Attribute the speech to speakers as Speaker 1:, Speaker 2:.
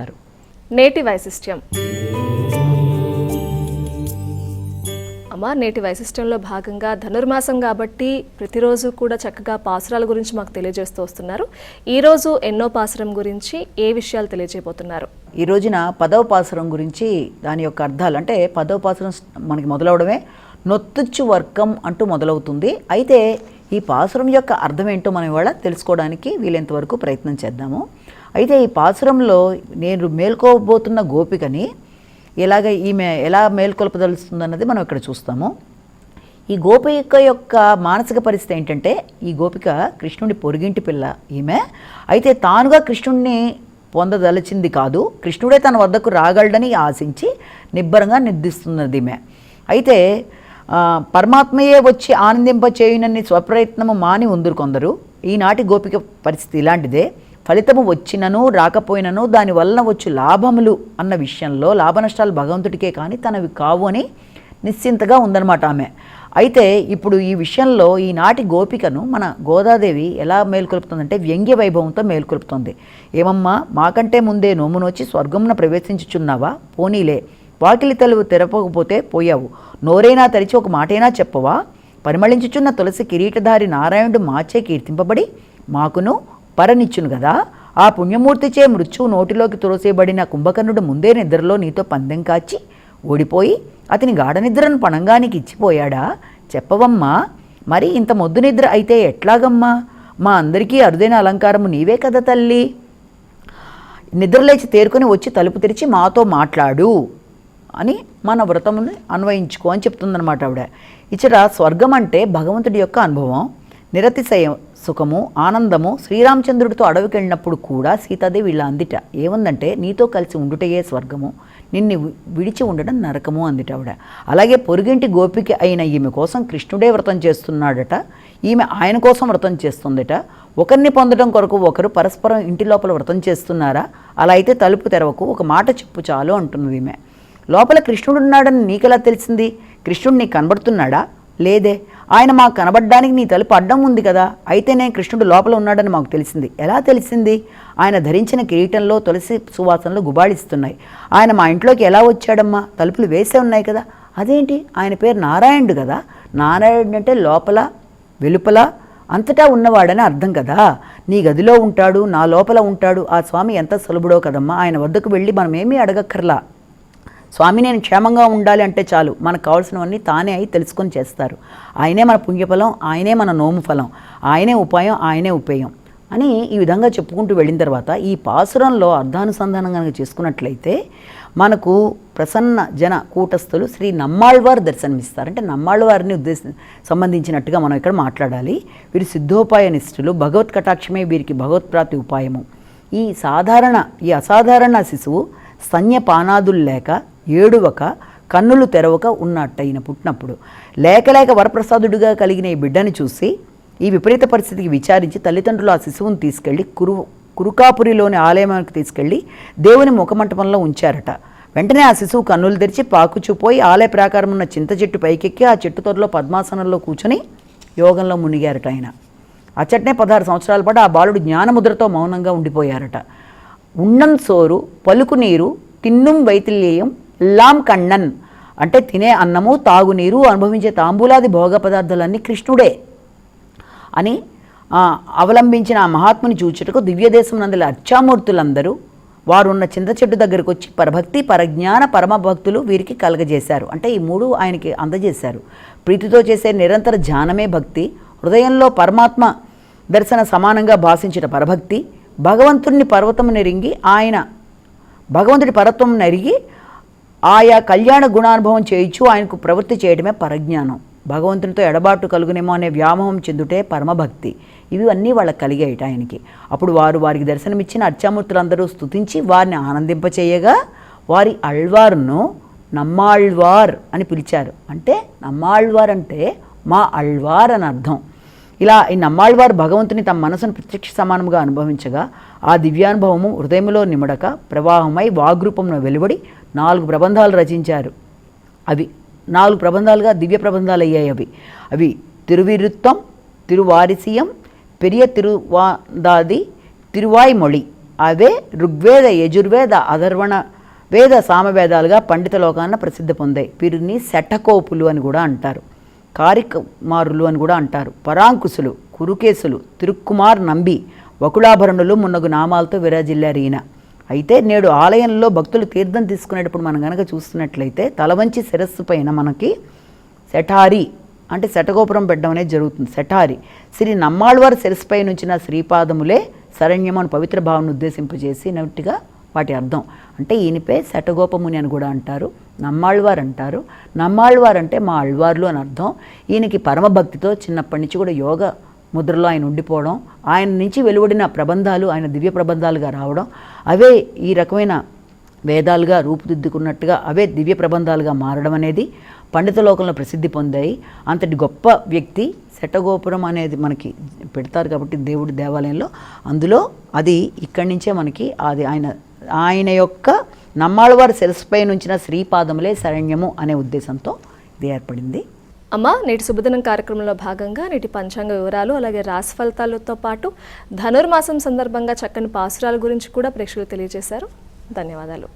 Speaker 1: చెప్తారు
Speaker 2: నేటి వైశిష్ట్యం. అమ్మ నేటి వైశిష్టంలో భాగంగా ధనుర్మాసం కాబట్టి ప్రతిరోజు కూడా చక్కగా పాసురాల గురించి మాకు తెలియజేస్తూ వస్తున్నారు. ఈరోజు ఎన్నో పాసురం గురించి ఏ విషయాలు తెలియజేయబోతున్నారు?
Speaker 1: ఈ రోజున పదవ పాసురం గురించి దాని యొక్క అర్థాలు అంటే పదవ పాసురం మనకి మొదలవడమే నొత్తుచ్చు వర్గం అంటూ మొదలవుతుంది. అయితే ఈ పాసురం యొక్క అర్థం ఏంటో మనం ఇవాళ తెలుసుకోవడానికి వీలైనంత వరకు ప్రయత్నం చేద్దాము. అయితే ఈ పాసురంలో నేను మేల్కోబోతున్న గోపికని ఎలాగ ఈమె ఎలా మేల్కొల్పదలుస్తుందన్నది మనం ఇక్కడ చూస్తాము. ఈ గోపిక యొక్క మానసిక పరిస్థితి ఏంటంటే ఈ గోపిక కృష్ణుడి పొరుగింటి పిల్ల ఈమె. అయితే తానుగా కృష్ణుడిని పొందదలిచింది కాదు కృష్ణుడే తన వద్దకు రాగలడని ఆశించి నిబ్బరంగా నిర్దిస్తున్నది ఈమె. అయితే పరమాత్మయే వచ్చి ఆనందింపచేయునని స్వప్రయత్నము మాని ఉందరు కొందరు. ఈనాటి గోపిక పరిస్థితి ఇలాంటిదే. ఫలితము వచ్చినను రాకపోయినను దానివలన వచ్చు లాభములు అన్న విషయంలో లాభ నష్టాలు భగవంతుడికే కానీ తనవి కావు అని నిశ్చింతగా ఉందన్నమాట ఆమె. అయితే ఇప్పుడు ఈ విషయంలో ఈనాటి గోపికను మన గోదాదేవి ఎలా మేల్కొల్పుతుందంటే వ్యంగ్య వైభవంతో మేల్కొల్పుతుంది. ఏమమ్మా మాకంటే ముందే నోమునొచ్చి స్వర్గమున ప్రవేశించుచున్నావా? పోనీలే వాకిలి తలువు తెరపకపోతే పోయావు. నోరైనా తెరిచి ఒక మాటైనా చెప్పవా? పరిమళించుచున్న తులసి కిరీటధారి నారాయణుడు మాచే కీర్తింపబడి మాకును వరనిచ్చును కదా ఆ పుణ్యమూర్తిచే మృత్యువు నోటిలోకి తురసేబడిన కుంభకర్ణుడు ముందే నిద్రలో నీతో పందెం కాచి ఓడిపోయి అతని గాఢ నిద్రను పణంగానికి ఇచ్చిపోయాడా? చెప్పవమ్మా. మరి ఇంత మొద్దు నిద్ర అయితే ఎట్లాగమ్మా? మా అందరికీ అరుదైన అలంకారము నీవే కదా తల్లి. నిద్రలేచి తేరుకొని వచ్చి తలుపు తెరిచి మాతో మాట్లాడు అని మన వ్రతముని అన్వయించుకో అని చెప్తుందన్నమాట ఆవిడ. ఇచ్చట స్వర్గం అంటే భగవంతుడి యొక్క అనుభవం. నిరతిశయం సుఖము ఆనందము శ్రీరామచంద్రుడితో అడవికి వెళ్ళినప్పుడు కూడా సీతాదేవి ఇలా అందిట. ఏముందంటే నీతో కలిసి ఉండుటయే స్వర్గము నిన్ను విడిచి ఉండడం నరకము అందిట ఆవిడ. అలాగే పొరుగింటి గోపిక అయిన ఈమె కోసం కృష్ణుడే వ్రతం చేస్తున్నాడట. ఈమె ఆయన కోసం వ్రతం చేస్తుందట. ఒకరిని పొందడం కొరకు ఒకరు పరస్పరం ఇంటి లోపల వ్రతం చేస్తున్నారా? అలా అయితే తలుపు తెరవకు ఒక మాట చెప్పు చాలు అంటున్నది ఈమె. లోపల కృష్ణుడున్నాడని నీకెలా తెలిసింది? కృష్ణుడు నీకు కనబడుతున్నాడా? లేదే ఆయన మాకు కనబడడానికి నీ తలుపు అడ్డం ఉంది కదా అయితేనే కృష్ణుడు లోపల ఉన్నాడని మాకు తెలిసింది. ఎలా తెలిసింది? ఆయన ధరించిన కిరీటంలో తులసి సువాసనలు గుబాళిస్తున్నాయి ఆయన మా ఇంట్లోకి ఎలా వచ్చాడమ్మా? తలుపులు వేసే ఉన్నాయి కదా. అదేంటి? ఆయన పేరు నారాయణుడు కదా. నారాయణుడు అంటే లోపల వెలుపల అంతటా ఉన్నవాడని అర్థం కదా. నీ గదిలో ఉంటాడు నా లోపల ఉంటాడు. ఆ స్వామి ఎంత సులభుడో కదమ్మా. ఆయన వద్దకు వెళ్ళి మనమేమీ అడగక్కర్లా. స్వామి నేను క్షేమంగా ఉండాలి అంటే చాలు. మనకు కావాల్సినవన్నీ తానే అయి తెలుసుకొని చేస్తారు. ఆయనే మన పుణ్యఫలం ఆయనే మన నోము ఫలం ఆయనే ఉపాయం ఆయనే ఉపేయం అని ఈ విధంగా చెప్పుకుంటూ వెళ్ళిన తర్వాత ఈ పాసురంలో అర్థానుసంధానం కనుక చేసుకున్నట్లయితే మనకు ప్రసన్న జన కూటస్థులు శ్రీ నమ్మాళ్వారు దర్శనమిస్తారు. అంటే నమ్మాళ్వారిని ఉద్దేశ సంబంధించినట్టుగా మనం ఇక్కడ మాట్లాడాలి. వీరు సిద్ధోపాయ నిష్ఠులు భగవత్ కటాక్షమే వీరికి భగవత్ప్రాప్తి ఉపాయము. ఈ సాధారణ ఈ అసాధారణ శిశువు స్తన్యపానాదులు లేక ఏడువక కన్నులు తెరవక ఉన్నట్టయిన పుట్టినప్పుడు లేకలేక వరప్రసాదుడిగా కలిగిన ఈ బిడ్డను చూసి ఈ విపరీత పరిస్థితికి విచారించి తల్లిదండ్రులు ఆ శిశువుని తీసుకెళ్ళి కురు కురుకాపురిలోని ఆలయానికి తీసుకెళ్ళి దేవుని ముఖమంటపంలో ఉంచారట. వెంటనే ఆ శిశువు కన్నులు తెరిచి పాకుచుపోయి ఆలయ ప్రాకారం ఉన్న చింత చెట్టు పైకెక్కి ఆ చెట్టు తొరలో పద్మాసనంలో కూర్చొని యోగంలో మునిగారట ఆయన. అచ్చట్నే పదహారు సంవత్సరాల పాటు ఆ బాలుడు జ్ఞానముద్రతో మౌనంగా ఉండిపోయారట. ఉన్నం సోరు పలుకు నీరు తిన్నుం వైతిల్యేయం లాం కన్నన్. అంటే తినే అన్నము తాగునీరు అనుభవించే తాంబూలాది భోగ పదార్థాలన్నీ కృష్ణుడే అని అవలంబించిన ఆ మహాత్ముని చూచుటకు దివ్యదేశం నందల అర్చామూర్తులందరూ వారు ఉన్న చింత చెట్టు దగ్గరకు వచ్చి పరభక్తి పరజ్ఞాన పరమ భక్తులు వీరికి కలగజేశారు. అంటే ఈ మూడు ఆయనకి అందజేశారు. ప్రీతితో చేసే నిరంతర ధ్యానమే భక్తి. హృదయంలో పరమాత్మ దర్శన సమానంగా భాషించిన పరభక్తి. భగవంతుణ్ణి పర్వతం నెరింగి ఆయన భగవంతుడి పర్వతం నెరిగి ఆయా కళ్యాణ గుణానుభవం చేయించు ఆయనకు ప్రవృత్తి చేయడమే పరజ్ఞానం. భగవంతునితో ఎడబాటు కలుగునేమో అనే వ్యామోహం చెందుటే పరమభక్తి. ఇవి అన్నీ వాళ్ళకి కలిగాయిట ఆయనకి. అప్పుడు వారు వారికి దర్శనమిచ్చిన అర్చామూర్తులందరూ స్తుతించి వారిని ఆనందింపచేయగా వారి అళ్వార్ను నమ్మాళ్వార్ అని పిలిచారు. అంటే నమ్మాళ్వార్ అంటే మా అళ్వార్ అని అర్థం. ఇలా ఈ నమ్మాళ్వారు భగవంతుని తమ మనసును ప్రత్యక్ష సమానముగా అనుభవించగా ఆ దివ్యానుభవము హృదయంలో నిమడక ప్రవాహమై వాగ్రూపంలో వెలువడి నాలుగు ప్రబంధాలు రచించారు. అవి నాలుగు ప్రబంధాలుగా దివ్య ప్రబంధాలు అయ్యాయి అవి. అవి తిరువిరుత్తం తిరువారిసియం పెరియ తిరువాదాది తిరువాయిమొళి. అవే ఋగ్వేద యజుర్వేద అధర్వణ వేద సామవేదాలుగా పండిత లోకాన ప్రసిద్ధి పొందాయి. వీరిని శటకోపులు అని కూడా అంటారు. కారికుమారులు అని కూడా అంటారు. పరాంకుశులు కురుకేశులు తిరుక్కుమార్ నంబి వకుళాభరణులు మున్నగు నామాలతో విరాజిల్లారు ఈయన. అయితే నేడు ఆలయంలో భక్తులు తీర్థం తీసుకునేటప్పుడు మనం కనుక చూస్తున్నట్లయితే తలవంచి శిరస్సు పైన మనకి శఠారి అంటే శటగోపురం పెట్టడం అనేది జరుగుతుంది. శఠారి. శ్రీ నమ్మాళ్వారి శిరస్సుపై నుంచిన శ్రీపాదములే శరణ్యం అని పవిత్ర భావన ఉద్దేశింపజేసి నట్టుగా వాటి అర్థం. అంటే ఈయనపై శటగోపముని అని కూడా అంటారు. నమ్మాళ్వారు అంటారు. నమ్మాళ్వారు అంటే మా అళ్వార్లు అని అర్థం. ఈయనకి పరమభక్తితో చిన్నప్పటి నుంచి కూడా యోగ ముద్రలో ఆయన ఉండిపోవడం ఆయన నుంచి వెలువడిన ప్రబంధాలు ఆయన దివ్య ప్రబంధాలుగా రావడం అవే ఈ రకమైన వేదాలుగా రూపుదిద్దుకున్నట్టుగా అవే దివ్య ప్రబంధాలుగా మారడం అనేది పండిత లోకంలో ప్రసిద్ధి పొందాయి. అంతటి గొప్ప వ్యక్తి శటగోపురం అనేది మనకి పెడతారు కాబట్టి దేవుడి దేవాలయంలో. అందులో అది ఇక్కడి నుంచే మనకి అది ఆయన ఆయన యొక్క నమ్మాళ్ళవారి శిరస్సుపై నుంచిన శ్రీపాదములే శరణ్యము అనే ఉద్దేశంతో ఇది ఏర్పడింది.
Speaker 2: అమ్మ నేటి శుభదినం కార్యక్రమంలో భాగంగా నేటి పంచాంగ వివరాలు అలాగే రాశి ఫలితాలతో పాటు ధనుర్మాసం సందర్భంగా చక్కని పాసురాల గురించి కూడా ప్రేక్షకులు తెలియజేశారు. ధన్యవాదాలు.